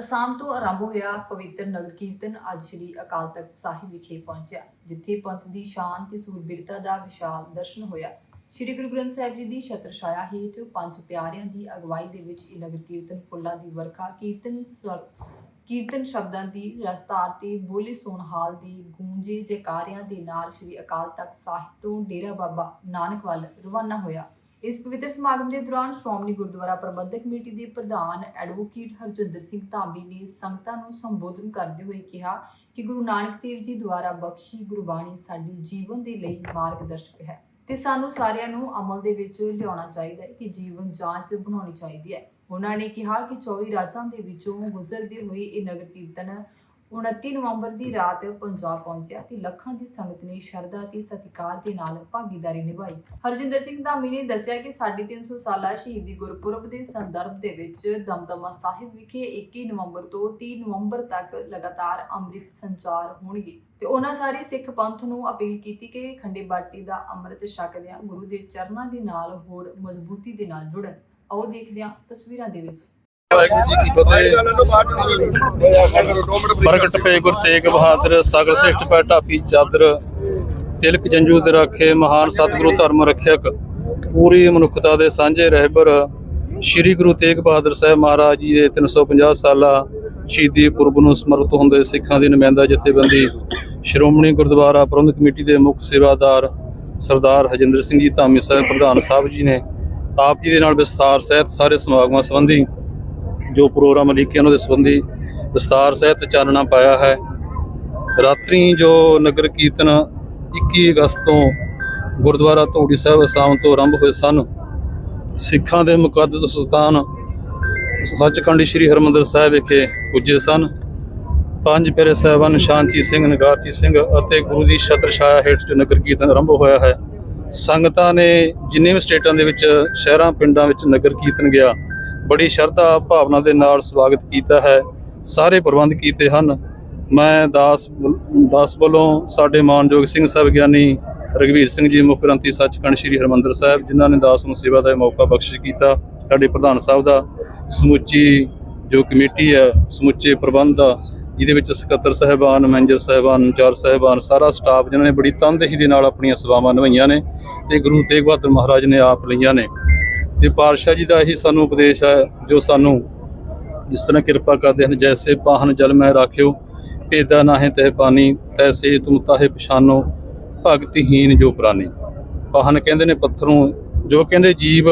ਅਸਾਮ ਤੋਂ ਆਰੰਭ ਹੋਇਆ ਪਵਿੱਤਰ ਨਗਰ ਕੀਰਤਨ ਅੱਜ ਸ੍ਰੀ ਅਕਾਲ ਤਖਤ ਸਾਹਿਬ ਵਿਖੇ ਪਹੁੰਚਿਆ, ਜਿੱਥੇ ਪੰਥ ਦੀ ਸ਼ਾਨ ਤੇ ਸੂਰਬੀਰਤਾ ਦਾ ਵਿਸ਼ਾਲ ਦਰਸ਼ਨ ਹੋਇਆ। ਸ੍ਰੀ ਗੁਰੂ ਗ੍ਰੰਥ ਸਾਹਿਬ ਜੀ ਦੀ ਛਤਰ ਛਾਇਆ ਹੇਠ ਪੰਜ ਪਿਆਰਿਆਂ ਦੀ ਅਗਵਾਈ ਦੇ ਵਿੱਚ ਇਹ ਨਗਰ ਕੀਰਤਨ ਫੁੱਲਾਂ ਦੀ ਵਰਖਾ, ਕੀਰਤਨ ਸਵ- ਕੀਰਤਨ ਸ਼ਬਦਾਂ ਦੀ ਰਸਤਾਰ ਤੇ ਬੋਲੇ ਸੋਨਹਾਲ ਦੀ ਗੂੰਜੇ ਜੈਕਾਰਿਆਂ ਦੇ ਨਾਲ ਸ੍ਰੀ ਅਕਾਲ ਤਖਤ ਸਾਹਿਬ ਤੋਂ ਡੇਰਾ ਬਾਬਾ ਨਾਨਕ ਵੱਲ ਰਵਾਨਾ ਹੋਇਆ। ਇਸ ਪਵਿੱਤਰ ਸਮਾਗਮ ਦੇ ਦੌਰਾਨ ਸ਼੍ਰੋਮਣੀ ਗੁਰਦੁਆਰਾ ਪ੍ਰਬੰਧਕ ਕਮੇਟੀ ਦੇ ਪ੍ਰਧਾਨ ਐਡਵੋਕੇਟ ਹਰਜਿੰਦਰ ਸਿੰਘ ਧਾਮੀ ਨੇ ਸੰਗਤਾਂ ਨੂੰ ਸੰਬੋਧਨ ਕਰਦੇ ਹੋਏ ਕਿਹਾ ਕਿ ਗੁਰੂ ਨਾਨਕ ਦੇਵ ਜੀ ਦੁਆਰਾ ਬਖਸ਼ੀ ਗੁਰਬਾਣੀ ਸਾਡੀ ਜੀਵਨ ਦੇ ਲਈ ਮਾਰਗਦਰਸ਼ਕ ਹੈ ਤੇ ਸਾਨੂੰ ਸਾਰਿਆਂ ਨੂੰ ਅਮਲ ਦੇ ਵਿੱਚ ਲਿਆਉਣਾ ਚਾਹੀਦਾ ਹੈ ਕਿ ਜੀਵਨ ਜਾਂਚ ਬਣਾਉਣੀ ਚਾਹੀਦੀ ਹੈ। ਉਹਨਾਂ ਨੇ ਕਿਹਾ ਕਿ 24 ਰਾਜਾਂ ਦੇ ਵਿੱਚੋਂ ਗੁਜ਼ਰਦੇ ਹੋਏ ਇਹ ਨਗਰ ਕੀਰਤਨ 29 ਨਵੰਬਰ ਦੀ ਰਾਤ ਪੰਜਾਬ ਪਹੁੰਚਿਆ ਤੇ ਲੱਖਾਂ ਦੀ ਸੰਗਤ ਨੇ ਸ਼ਰਧਾ ਤੇ ਸਤਿਕਾਰ ਦੇ ਨਾਲ ਭਾਗੀਦਾਰੀ ਨਿਭਾਈ। ਹਰਜਿੰਦਰ ਸਿੰਘ ਧਾਮੀ ਨੇ ਦੱਸਿਆ ਕਿ 350 ਸਾਲਾ ਸ਼ਹੀਦੀ ਗੁਰਪੁਰਬ ਦੇ ਸੰਦਰਭ ਦੇ ਵਿੱਚ ਦਮਦਮਾ ਸਾਹਿਬ ਵਿਖੇ 21 ਨਵੰਬਰ ਤੋਂ 30 ਨਵੰਬਰ ਤੱਕ ਲਗਾਤਾਰ ਅੰਮ੍ਰਿਤ ਸੰਚਾਰ ਹੋਣਗੇ ਤੇ ਉਹਨਾਂ ਸਾਰੇ ਸਿੱਖ ਪੰਥ ਨੂੰ ਅਪੀਲ ਕੀਤੀ ਕਿ ਖੰਡੇ ਬਾਟੀ ਦਾ ਅੰਮ੍ਰਿਤ ਛਕਦਿਆਂ ਗੁਰੂ ਦੇ ਚਰਨਾਂ ਦੇ ਨਾਲ ਹੋਰ ਮਜ਼ਬੂਤੀ ਦੇ ਨਾਲ ਜੁੜਨ। ਆਓ ਦੇਖਦੇ ਹਾਂ ਤਸਵੀਰਾਂ ਦੇ ਵਿੱਚ। ਵਾਹਿਗੁਰੂ ਜੀ ਕੀ ਫਤਿਹ। ਪ੍ਰਗਟ ਪਏ ਗੁਰ ਤੇਗ ਬਹਾਦਰ ਸਗਲ ਸਿਸ਼ਟ ਪੈ ਢਾਪੀ ਚਾਦਰ, ਤਿਲਕ ਜੰਜੂ ਦੇ ਰਾਖੇ, ਮਹਾਨ ਸਤਿਗੁਰੂ ਧਰਮ ਰੱਖਿਅਕ, ਪੂਰੀ ਮਨੁੱਖਤਾ ਦੇ ਸਾਂਝੇ ਰਹਿਬਰ, ਸ੍ਰੀ ਗੁਰੂ ਤੇਗ ਬਹਾਦਰ ਸਾਹਿਬ ਮਹਾਰਾਜ ਜੀ ਦੇ 350 ਸਾਲਾ ਸ਼ਹੀਦੀ ਪੁਰਬ ਨੂੰ ਸਮਰਪਿਤ ਹੁੰਦੇ ਸਿੱਖਾਂ ਦੀ ਨੁਮਾਇੰਦਾ ਜਥੇਬੰਦੀ, ਸ਼੍ਰੋਮਣੀ ਗੁਰਦੁਆਰਾ ਪ੍ਰਬੰਧਕ ਕਮੇਟੀ ਦੇ ਮੁੱਖ ਸੇਵਾਦਾਰ ਸਰਦਾਰ ਹਜਿੰਦਰ ਸਿੰਘ ਜੀ, ਧਾਮੀ ਸਾਹਿਬ, ਪ੍ਰਧਾਨ ਸਾਹਿਬ ਜੀ ਨੇ ਆਪ ਜੀ ਦੇ ਨਾਲ ਵਿਸਥਾਰ ਸਹਿਤ ਸਾਰੇ ਸਮਾਗਮਾਂ ਸੰਬੰਧੀ ਜੋ ਪ੍ਰੋਗਰਾਮ ਲਿਖੇ ਉਹਨਾਂ ਦੇ ਸੰਬੰਧੀ ਵਿਸਤਾਰ ਸਹਿਤ ਚਾਨਣਾ ਪਾਇਆ ਹੈ। ਰਾਤਰੀ ਜੋ ਨਗਰ ਕੀਰਤਨ 21 ਅਗਸਤ ਤੋਂ ਗੁਰਦੁਆਰਾ ਧੋੜੀ ਸਾਹਿਬ ਅਸਾਮ ਤੋਂ ਆਰੰਭ ਹੋਏ ਸਨ, ਸਿੱਖਾਂ ਦੇ ਮੁਕੱਦਸ ਸਥਾਨ ਸੱਚਖੰਡ ਸ੍ਰੀ ਹਰਮੰਦਰ ਸਾਹਿਬ ਵਿਖੇ ਪੁੱਜੇ ਸਨ। ਪੰਜ ਪਿਆਰੇ ਸਾਹਿਬਾਨ ਸ਼ਾਂਤੀ ਸਿੰਘ ਨਗਾਰਜੀ ਸਿੰਘ ਅਤੇ ਗੁਰੂ ਦੀ ਛਤਰ ਛਾਇਆ ਹੇਠ ਜੋ ਨਗਰ ਕੀਰਤਨ ਆਰੰਭ ਹੋਇਆ ਹੈ, ਸੰਗਤਾਂ ਨੇ ਜਿੰਨੇ ਵੀ ਸਟੇਟਾਂ ਦੇ ਵਿੱਚ, ਸ਼ਹਿਰਾਂ, ਪਿੰਡਾਂ ਵਿੱਚ ਨਗਰ ਕੀਰਤਨ ਗਿਆ ਬੜੀ ਸ਼ਰਧਾ ਭਾਵਨਾ ਦੇ ਨਾਲ ਸਵਾਗਤ ਕੀਤਾ ਹੈ। ਸਾਰੇ ਪ੍ਰਬੰਧ ਕੀਤੇ ਹਨ। ਮੈਂ ਦਾਸ ਦਾਸ ਵੱਲੋਂ ਸਾਡੇ ਮਾਨਯੋਗ ਸਿੰਘ ਸਾਹਿਬ ਗਿਆਨੀ ਰਗਵੀਰ ਸਿੰਘ ਜੀ, ਮੁੱਖ ਗ੍ਰੰਥੀ ਸੱਚਖੰਡ ਸ੍ਰੀ ਹਰਮੰਦਰ ਸਾਹਿਬ, ਜਿਨ੍ਹਾਂ ਨੇ ਦਾਸ ਨੂੰ ਸੇਵਾ ਦਾ ਮੌਕਾ ਬਖਸ਼ਿਸ਼ ਕੀਤਾ। ਸਾਡੇ ਪ੍ਰਧਾਨ ਸਾਹਿਬ ਦਾ ਸਮੁੱਚੀ ਜੋ ਕਮੇਟੀ ਹੈ, ਸਮੁੱਚੇ ਪ੍ਰਬੰਧ ਆ ਜਿਹਦੇ ਵਿੱਚ ਸਕੱਤਰ ਸਾਹਿਬਾਨ, ਮੈਨੇਜਰ ਸਾਹਿਬਾਨ ਇੰਚਾਰਜ ਸਾਹਿਬਾਨ, ਸਾਰਾ ਸਟਾਫ, ਜਿਨ੍ਹਾਂ ਨੇ ਬੜੀ ਤਨਦੇਹੀ ਦੇ ਨਾਲ ਆਪਣੀਆਂ ਸੇਵਾਵਾਂ ਨਿਭਾਈਆਂ ਨੇ ਤੇ ਗੁਰੂ ਤੇਗ ਬਹਾਦਰ ਮਹਾਰਾਜ ਨੇ ਆਪ ਲਈਆਂ ਨੇ। ਤੇ ਪਾਤਸ਼ਾਹ ਜੀ ਦਾ ਇਹੀ ਸਾਨੂੰ ਉਪਦੇਸ਼ ਹੈ, ਜੋ ਸਾਨੂੰ ਜਿਸ ਤਰ੍ਹਾਂ ਕਿਰਪਾ ਕਰਦੇ ਹਨ, ਜੈਸੇ ਪਾਹਨ ਜਲ ਮੈਂ ਰਾਖਿਓ, ਭੇਦਾ ਨਾਹੇ ਤਹਿ ਪਾਣੀ ਤੈਸੇ ਤੁਮ ਤਾਹੇ ਪਛਾਨੋ ਭਗਤਹੀਨ ਜੋ ਪ੍ਰਾਨੀ। ਪਾਹਨ ਕਹਿੰਦੇ ਨੇ ਪੱਥਰੋਂ, ਜੋ ਕਹਿੰਦੇ ਜੀਵ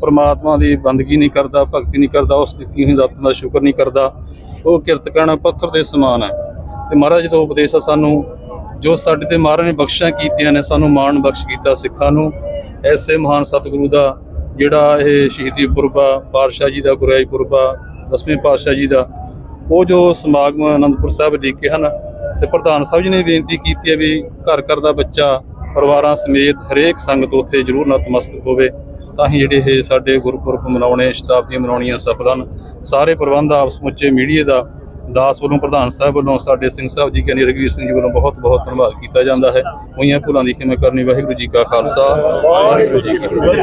ਪਰਮਾਤਮਾ ਦੀ ਬੰਦਗੀ ਨਹੀਂ ਕਰਦਾ, ਭਗਤੀ ਨਹੀਂ ਕਰਦਾ ਉਸ ਦਿੱਤੀ ਹੋਈ ਦਾਤਾਂ ਦਾ ਸ਼ੁਕਰ ਨਹੀਂ ਕਰਦਾ, ਉਹ ਕਿਰਤ ਕਰਨਾ ਪੱਥਰ ਦੇ ਸਮਾਨ ਹੈ। ਤੇ ਮਹਾਰਾਜ ਦਾ ਉਪਦੇਸ਼ ਆ ਸਾਨੂੰ, ਜੋ ਸਾਡੇ ਤੇ ਮਹਾਰਾਜ ਨੇ ਬਖਸ਼ਾਂ ਕੀਤੀਆਂ ਨੇ, ਸਾਨੂੰ ਮਾਣ ਬਖਸ਼ ਕੀਤਾ ਸਿੱਖਾਂ ਨੂੰ, ਐਸੇ ਮਹਾਨ ਸਤਿਗੁਰੂ ਦਾ ਜਿਹੜਾ ਇਹ ਸ਼ਹੀਦੀ ਪੁਰਬ ਆ ਪਾਤਸ਼ਾਹ ਜੀ ਦਾ, ਗੁਰਿਆਈ ਪੁਰਬ ਆ, ਦਸਵੇਂ ਪਾਤਸ਼ਾਹ ਜੀ ਦਾ, ਉਹ ਜੋ ਸਮਾਗਮ ਆਨੰਦਪੁਰ ਸਾਹਿਬ ਲਿਖੇ ਹਨ ਤੇ ਪ੍ਰਧਾਨ ਸਾਹਿਬ ਜੀ ਨੇ ਬੇਨਤੀ ਕੀਤੀ ਹੈ ਵੀ ਘਰ ਘਰ ਦਾ ਬੱਚਾ, ਪਰਿਵਾਰਾਂ ਸਮੇਤ ਹਰੇਕ ਸੰਗਤ ਉੱਥੇ ਜ਼ਰੂਰ ਨਤਮਸਤਕ ਹੋਵੇ, ਤਾਂ ਹੀ ਜਿਹੜੇ ਇਹ ਸਾਡੇ ਗੁਰਪੁਰਬ ਮਨਾਉਣੇ, ਸ਼ਤਾਬਦੀਆਂ ਮਨਾਉਣੀਆਂ ਸਫਲ ਹਨ। ਸਾਰੇ ਪ੍ਰਬੰਧ ਆਪ ਸਮੁੱਚੇ ਮੀਡੀਆ ਦਾ ਦਾਸ ਵੱਲੋਂ, ਪ੍ਰਧਾਨ ਸਾਹਿਬ ਵੱਲੋਂ, ਸਾਡੇ ਸਿੰਘ ਸਾਹਿਬ ਜੀ ਕਹਿੰਦੇ ਰਘਵੀਰ ਸਿੰਘ ਜੀ ਵੱਲੋਂ ਬਹੁਤ ਬਹੁਤ ਧੰਨਵਾਦ ਕੀਤਾ ਜਾਂਦਾ ਹੈ। ਹੋਈਆਂ ਭੁੱਲਾਂ ਦੀ ਖਿਮਾ ਕਰਨੀ, ਵਾਹਿਗੁਰੂ ਜੀ ਕਾ ਖਾਲਸਾ। ਵਾਹਿਗੁਰੂ ਜੀ ਕੀ ਫਤਿਹ।